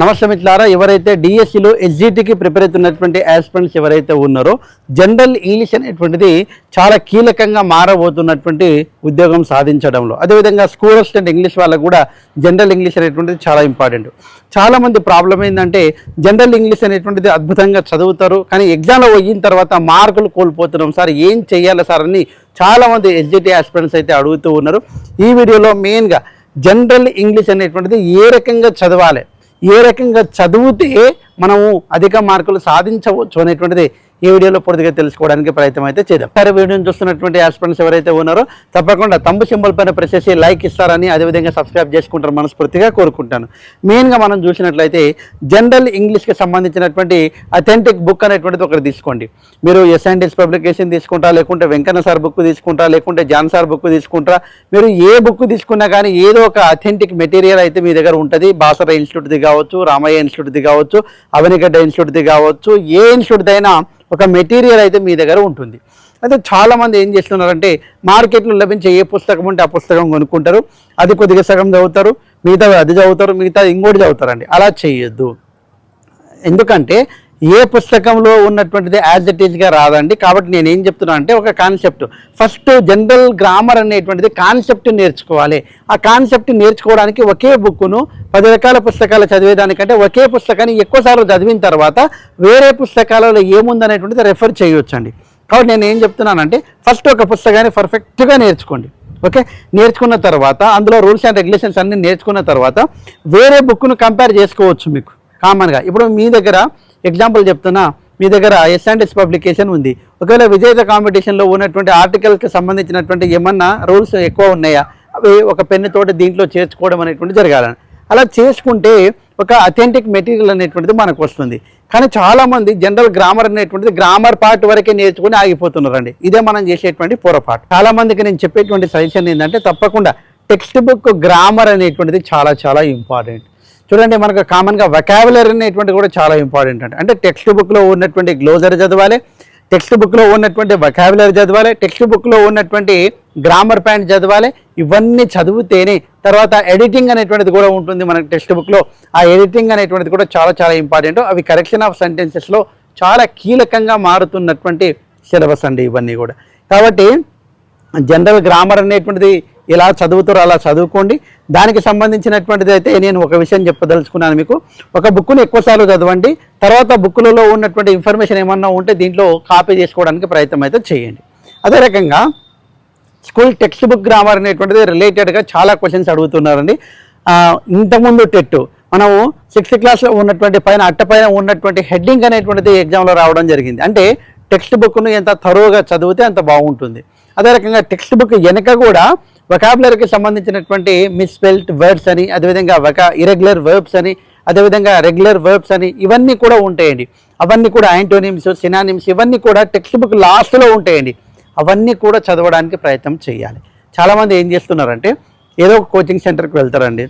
నమస్తే మిత్రులారా ఎవరైతే డిఎస్సిలో ఎస్జిటికి ప్రిపేర్ అవుతున్నటువంటి ఆస్పిరెంట్స్ ఎవరైతే ఉన్నారో జనరల్ ఇంగ్లీష్ అనేటువంటిది చాలా కీలకంగా మారబోతున్నటువంటి ఉద్యోగం సాధించడంలో. అదేవిధంగా స్కూల్ అసిస్టెంట్ ఇంగ్లీష్ వాళ్ళకు కూడా జనరల్ ఇంగ్లీష్ అనేటువంటిది చాలా ఇంపార్టెంట్ చాలామంది ప్రాబ్లం ఏంటంటే జనరల్ ఇంగ్లీష్ అనేటువంటిది అద్భుతంగా చదువుతారు కానీ ఎగ్జామ్లో పోయిన తర్వాత మార్కులు కోల్పోతున్నాం. సార్ ఏం చేయాలి సార్ అని చాలామంది ఎస్జిటి ఆస్పిరెంట్స్ అయితే అడుగుతూ ఉన్నారు. ఈ వీడియోలో మెయిన్గా జనరల్ ఇంగ్లీష్ అనేటువంటిది ఏ రకంగా చదవాలి? ఏ రకంగా చదివితే మనము అధిక మార్కులు సాధించవచ్చు అనేటువంటిది ఈ వీడియోలో పూర్తిగా తెలుసుకోవడానికి ప్రయత్నం అయితే చేద్దాం. సరే వీడియోని చూస్తున్నటువంటి ఆస్పిరెంట్స్ ఎవరైతే ఉన్నారో తప్పకుండా తంబు సింబల్ పైన ప్రెస్ చేసి లైక్ ఇస్తారని అదేవిధంగా సబ్స్క్రైబ్ చేసుకుంటారు మనస్ఫూర్తిగా కోరుకుంటాను. మెయిన్గా మనం చూసినట్లయితే జనరల్ ఇంగ్లీష్కి సంబంధించినటువంటి అథెంటిక్ బుక్ అనేటువంటిది ఒకటి తీసుకోండి. మీరు ఎస్ఎన్డిఎస్ పబ్లికేషన్ తీసుకుంటారా లేకుంటే వెంకన్న సార్ బుక్ తీసుకుంటారా లేకుంటే జాన్ సార్ బుక్ తీసుకుంటారా మీరు ఏ బుక్ తీసుకున్నా కానీ ఏదో ఒక అథెంటిక్ మెటీరియల్ అయితే మీ దగ్గర ఉంటుంది. బాసర ఇన్స్టిట్యూట్ది కావచ్చు రామయ్య ఇన్స్టిట్యూట్ది కావచ్చు అవనిగడ్డ ఇన్స్టిట్యూట్ది కావచ్చు ఏ ఇన్స్టిట్యూట్ అయినా ఒక మెటీరియల్ అయితే మీ దగ్గర ఉంటుంది. అయితే చాలామంది ఏం చేస్తున్నారంటే మార్కెట్లో లభించే ఏ పుస్తకం ఉంటే ఆ పుస్తకం కొనుక్కుంటారు. అది కొద్దిగా సగం చదువుతారు మిగతా అది చదువుతారు మిగతా ఇంకోటి చదువుతారండి. అలా చేయొద్దు. ఎందుకంటే ఏ పుస్తకంలో ఉన్నటువంటిది యాజ్ ఇట్ ఈజ్గా రాదండి. కాబట్టి నేను ఏం చెప్తున్నా అంటే ఒక కాన్సెప్ట్ ఫస్ట్ జనరల్ గ్రామర్ అనేటువంటిది కాన్సెప్ట్ నేర్చుకోవాలి. ఆ కాన్సెప్ట్ నేర్చుకోవడానికి ఒకే బుక్ను పది రకాల పుస్తకాలు చదివేదానికంటే ఒకే పుస్తకాన్ని ఎక్కువసార్లు చదివిన తర్వాత వేరే పుస్తకాలలో ఏముందనేటువంటిది రెఫర్ చేయొచ్చండి. కాబట్టి నేను ఏం చెప్తున్నానంటే ఫస్ట్ ఒక పుస్తకాన్ని పర్ఫెక్ట్గా నేర్చుకోండి. ఓకే నేర్చుకున్న తర్వాత అందులో రూల్స్ అండ్ రెగ్యులేషన్స్ అన్ని నేర్చుకున్న తర్వాత వేరే బుక్ను కంపేర్ చేసుకోవచ్చు మీకు. కామన్గా ఇప్పుడు మీ దగ్గర ఎగ్జాంపుల్ చెప్తున్నా. మీ దగ్గర ఎస్ అండ్ ఎస్ పబ్లికేషన్ ఉంది. ఒకవేళ విజేత కాంపిటీషన్లో ఉన్నటువంటి ఆర్టికల్కి సంబంధించినటువంటి ఏమన్నా రూల్స్ ఎక్కువ ఉన్నాయా? అవి ఒక పెన్ను తోటి దీంట్లో చేర్చుకోవడం అనేటువంటి జరగాలని. అలా చేసుకుంటే ఒక అథెంటిక్ మెటీరియల్ అనేటువంటిది మనకు వస్తుంది. కానీ చాలామంది జనరల్ గ్రామర్ అనేటువంటిది గ్రామర్ పార్ట్ వరకే నేర్చుకుని ఆగిపోతున్నారండి. ఇదే మనం చేసేటువంటి పొరపాటు. చాలామందికి నేను చెప్పేటువంటి సజెషన్ ఏంటంటే తప్పకుండా టెక్స్ట్ బుక్ గ్రామర్ అనేటువంటిది చాలా చాలా ఇంపార్టెంట్ చూడండి మనకు కామన్గా వకాబులరీ అనేటువంటి కూడా చాలా ఇంపార్టెంట్ అండి. అంటే టెక్స్ట్ బుక్లో ఉన్నటువంటి గ్లోజర్ చదవాలి టెక్స్ట్ బుక్లో ఉన్నటువంటి వకాబులరీ చదవాలి టెక్స్ట్ బుక్లో ఉన్నటువంటి గ్రామర్ పాయింట్ చదవాలి. ఇవన్నీ చదివితేనే తర్వాత ఎడిటింగ్ అనేటువంటిది కూడా ఉంటుంది మన టెక్స్ట్ బుక్లో ఆ ఎడిటింగ్ అనేటువంటిది కూడా చాలా చాలా ఇంపార్టెంట్ అవి కరెక్షన్ ఆఫ్ సెంటెన్సెస్లో చాలా కీలకంగా మారుతున్నటువంటి సిలబస్ అండి ఇవన్నీ కూడా. కాబట్టి జనరల్ గ్రామర్ అనేటువంటిది ఎలా చదువుతారో అలా చదువుకోండి. దానికి సంబంధించినటువంటిది అయితే నేను ఒక విషయం చెప్పదలుచుకున్నాను మీకు. ఒక బుక్ను ఎక్కువసార్లు చదవండి. తర్వాత బుక్లలో ఉన్నటువంటి ఇన్ఫర్మేషన్ ఏమన్నా ఉంటే దీంట్లో కాపీ చేసుకోవడానికి ప్రయత్నం అయితే చేయండి. అదే రకంగా స్కూల్ టెక్స్ట్ బుక్ గ్రామర్ అనేటువంటిది రిలేటెడ్గా చాలా క్వశ్చన్స్ అడుగుతున్నారండి. ఇంతకుముందు టెట్ మనము సిక్స్త్ క్లాస్లో ఉన్నటువంటి పైన అట్ట పైన ఉన్నటువంటి హెడ్డింగ్ అనేటువంటిది ఎగ్జామ్లో రావడం జరిగింది. అంటే టెక్స్ట్ బుక్ను ఎంత తరువుగా చదివితే అంత బాగుంటుంది. అదే రకంగా టెక్స్ట్ బుక్ వెనక కూడా వొకాబులరీకి సంబంధించినటువంటి మిస్పెల్ట్ వర్డ్స్ అని అదేవిధంగా వకా ఇరెగ్యులర్ వర్బ్స్ అని అదేవిధంగా రెగ్యులర్ వర్బ్స్ అని ఇవన్నీ కూడా ఉంటాయండి. అవన్నీ కూడా యాంటోనిమ్స్ సినానిమ్స్ ఇవన్నీ కూడా టెక్స్ట్ బుక్ లాస్ట్లో ఉంటాయండి. అవన్నీ కూడా చదవడానికి ప్రయత్నం చేయాలి. చాలామంది ఏం చేస్తున్నారంటే ఏదో ఒక కోచింగ్ సెంటర్కి వెళ్తారండి.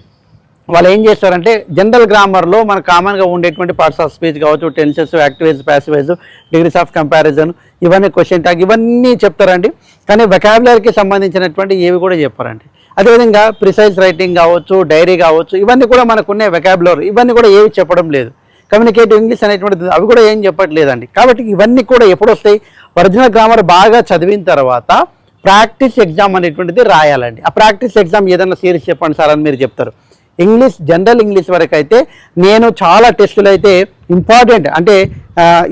వాళ్ళు ఏం చేస్తారంటే జనరల్ గ్రామర్లో మన కామన్గా ఉండేటువంటి పార్ట్స్ ఆఫ్ స్పీచ్ కావచ్చు tenses active voice passive voice degrees of comparison ఇవన్నీ క్వశ్చన్ ట్యాగ్ ఇవన్నీ చెప్తారండి. కానీ వెకాబులరీకి సంబంధించినటువంటి ఏవి కూడా చెప్పారండి. అదేవిధంగా ప్రిసైజ్ రైటింగ్ కావచ్చు డైరీ కావచ్చు ఇవన్నీ కూడా మనకున్న వెకాబులరీ ఇవన్నీ కూడా ఏవి చెప్పడం లేదు. కమ్యూనికేటివ్ ఇంగ్లీష్ అనేటువంటిది అవి కూడా ఏం చెప్పట్లేదండి. కాబట్టి ఇవన్నీ కూడా ఎప్పుడు వస్తాయి ఒరిజినల్ గ్రామర్ బాగా చదివిన తర్వాత ప్రాక్టీస్ ఎగ్జామ్ అనేటువంటిది రాయాలండి. ఆ ప్రాక్టీస్ ఎగ్జామ్ ఏదైనా సీరియస్ చెప్పండి సార్ అని మీరు చెప్తారు. ఇంగ్లీష్ జనరల్ ఇంగ్లీష్ వరకు అయితే నేను చాలా టెస్టులు అయితే ఇంపార్టెంట్ అంటే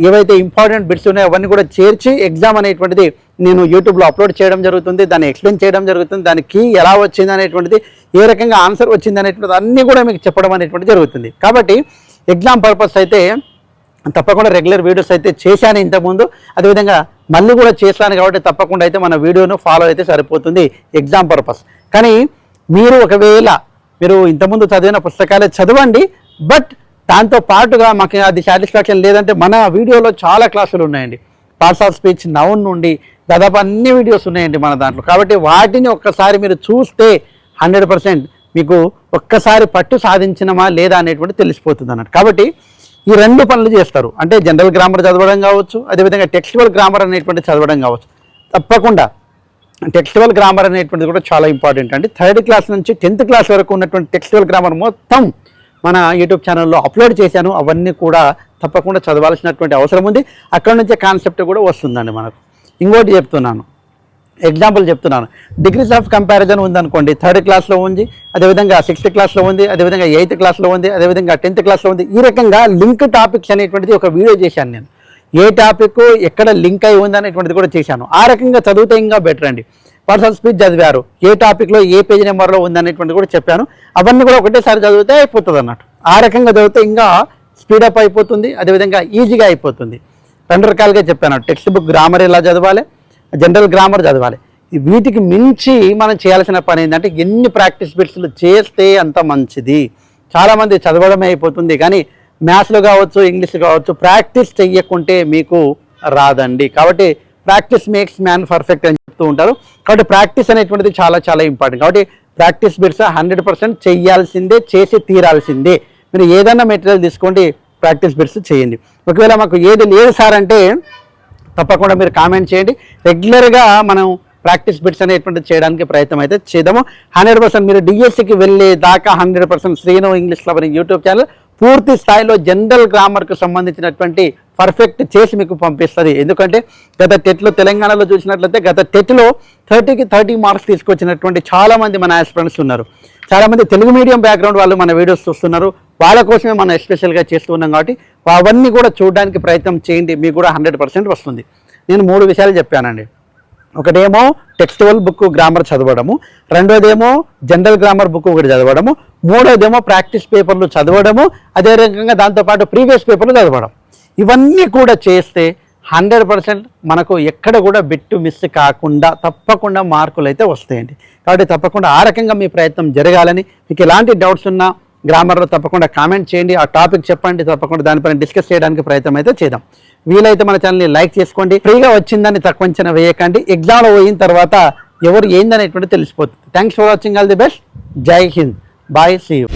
ఏవైతే ఇంపార్టెంట్ బిట్స్ ఉన్నాయో అవన్నీ కూడా చేర్చి ఎగ్జామ్ అనేటువంటిది నేను యూట్యూబ్లో అప్లోడ్ చేయడం జరుగుతుంది దాన్ని ఎక్స్ప్లెయిన్ చేయడం జరుగుతుంది దాని కీ ఎలా వచ్చింది అనేటువంటిది ఏ రకంగా ఆన్సర్ వచ్చింది అనేటువంటిది అన్నీ కూడా మీకు చెప్పడం అనేటువంటిది జరుగుతుంది. కాబట్టి ఎగ్జామ్ పర్పస్ అయితే తప్పకుండా రెగ్యులర్ వీడియోస్ అయితే చేశాను ఇంతకుముందు. అదేవిధంగా మళ్ళీ కూడా చేస్తాను కాబట్టి తప్పకుండా అయితే మన వీడియోను ఫాలో అయితే సరిపోతుంది ఎగ్జామ్ పర్పస్ కానీ మీరు ఒకవేళ మీరు ఇంతకుముందు చదివిన పుస్తకాలే చదవండి బట్ దాంతో పాటుగా మాకు అది సాటిస్ఫాక్షన్ లేదంటే మన వీడియోలో చాలా క్లాసులు ఉన్నాయండి. పార్ట్స్ ఆఫ్ స్పీచ్ నౌన్ నుండి దాదాపు అన్ని వీడియోస్ ఉన్నాయండి మన దాంట్లో. కాబట్టి వాటిని ఒక్కసారి మీరు చూస్తే హండ్రెడ్ పర్సెంట్ మీకు ఒక్కసారి పట్టు సాధించినమా లేదా అనేటువంటి తెలిసిపోతుంది అన్నట్టు. కాబట్టి ఈ రెండు పనులు చేస్తారు. అంటే జనరల్ గ్రామర్ చదవడం కావచ్చు అదేవిధంగా టెక్స్టువల్ గ్రామర్ అనేటువంటి చదవడం కావచ్చు. తప్పకుండా టెక్స్టువల్ గ్రామర్ అనేటువంటిది కూడా చాలా ఇంపార్టెంట్ అండి. థర్డ్ క్లాస్ నుంచి టెన్త్ క్లాస్ వరకు ఉన్నటువంటి టెక్స్టువల్ గ్రామర్ మొత్తం మన యూట్యూబ్ ఛానల్లో అప్లోడ్ చేశాను. అవన్నీ కూడా తప్పకుండా చదవాల్సినటువంటి అవసరం ఉంది. అక్కడ నుంచే కాన్సెప్ట్ కూడా వస్తుందండి మనకు. ఇంకోటి చెప్తున్నాను. ఎగ్జాంపుల్ చెప్తున్నాను. డిగ్రీస్ ఆఫ్ కంపారిజన్ ఉందనుకోండి థర్డ్ క్లాస్లో ఉంది అదేవిధంగా సిక్స్త్ క్లాస్లో ఉంది అదేవిధంగా ఎయిత్ క్లాస్లో ఉంది అదేవిధంగా టెన్త్ క్లాస్లో ఉంది. ఈ రకంగా లింక్ టాపిక్స్ అనేటువంటిది ఒక వీడియో చేశాను నేను. ఏ టాపిక్ ఎక్కడ లింక్ అయి ఉంది అనేటువంటిది కూడా చేశాను. ఆ రకంగా చదివితే ఇంకా బెటర్ అండి. పర్సనల్ స్పీచ్ చదివారు. ఏ టాపిక్లో ఏ పేజ్ నెంబర్లో ఉంది అనేటువంటిది కూడా చెప్పాను. అవన్నీ కూడా ఒకటేసారి చదివితే అయిపోతుంది అన్నట్టు. ఆ రకంగా చదివితే ఇంకా స్పీడప్ అయిపోతుంది అదేవిధంగా ఈజీగా అయిపోతుంది. రెండు రకాలుగా చెప్పాను. టెక్స్ట్ బుక్ గ్రామర్ ఎలా చదవాలి? జనరల్ గ్రామర్ చదవాలి. వీటికి మించి మనం చేయాల్సిన పని ఏంటంటే ఎన్ని ప్రాక్టీస్ బిట్స్లు చేస్తే అంత మంచిది. చాలామంది చదవడమే అయిపోతుంది కానీ మ్యాథ్స్లో కావచ్చు ఇంగ్లీష్ కావచ్చు ప్రాక్టీస్ చెయ్యకుంటే మీకు రాదండి. కాబట్టి ప్రాక్టీస్ మేక్స్ మ్యాన్ పర్ఫెక్ట్ అని చెప్తూ ఉంటారు. కాబట్టి ప్రాక్టీస్ అనేటువంటిది చాలా చాలా ఇంపార్టెంట్. కాబట్టి ప్రాక్టీస్ బిట్స్ హండ్రెడ్ పర్సెంట్ చెయ్యాల్సిందే చేసి తీరాల్సిందే. మీరు ఏదైనా మెటీరియల్ తీసుకోండి ప్రాక్టీస్ బిట్స్ చేయండి. ఒకవేళ మాకు ఏది లేదు సార్ అంటే తప్పకుండా మీరు కామెంట్ చేయండి. రెగ్యులర్గా మనం ప్రాక్టీస్ బిట్స్ అనేటువంటి చేయడానికి ప్రయత్నం అయితే చేద్దాము. హండ్రెడ్ పర్సెంట్ మీరు డిఎస్సికి వెళ్ళే దాకా hundred percent Srinu English lover YouTube channel పూర్తి స్థాయిలో జనరల్ గ్రామర్కు సంబంధించినటువంటి పర్ఫెక్ట్ చేసి మీకు పంపిస్తుంది. ఎందుకంటే గత టెట్లో తెలంగాణలో చూసినట్లయితే గత టెట్లో థర్టీకి థర్టీ మార్క్స్ తీసుకొచ్చినటువంటి చాలామంది మన ఆస్పిరెంట్స్ ఉన్నారు. చాలామంది తెలుగు మీడియం బ్యాక్గ్రౌండ్ వాళ్ళు మన వీడియోస్ చూస్తున్నారు. వాళ్ళ కోసమే మనం ఎస్పెషల్గా చేస్తూ ఉన్నాం కాబట్టి అవన్నీ కూడా చూడడానికి ప్రయత్నం చేయండి మీకు కూడా హండ్రెడ్ పర్సెంట్ వస్తుంది. నేను మూడు విషయాలు చెప్పానండి. ఒకటేమో టెక్స్టువల్ బుక్ గ్రామర్ చదవడము రెండోదేమో జనరల్ గ్రామర్ బుక్ ఒకటి చదవడము మూడోదేమో ప్రాక్టీస్ పేపర్లు చదవడము అదే రకంగా దాంతోపాటు ప్రీవియస్ పేపర్లు చదవడం. ఇవన్నీ కూడా చేస్తే హండ్రెడ్ పర్సెంట్ మనకు ఎక్కడ కూడా బిట్టు మిస్ కాకుండా తప్పకుండా మార్కులు అయితే వస్తాయండి. కాబట్టి తప్పకుండా ఆ రకంగా మీ ప్రయత్నం జరగాలని మీకు ఎలాంటి డౌట్స్ ఉన్నా గ్రామర్లో తప్పకుండా కామెంట్ చేయండి. ఆ టాపిక్ చెప్పండి. తప్పకుండా దానిపైన డిస్కస్ చేయడానికి ప్రయత్నం అయితే చేద్దాం. వీలైతే మన ఛానల్ని లైక్ చేసుకోండి. ఫ్రీగా వచ్చిందని తక్కువ అంచనా వేయకండి. ఎగ్జామ్లో పోయిన తర్వాత ఎవరు ఏందనేటువంటి తెలిసిపోతుంది. Thanks for watching all the best Jai Hind bye see you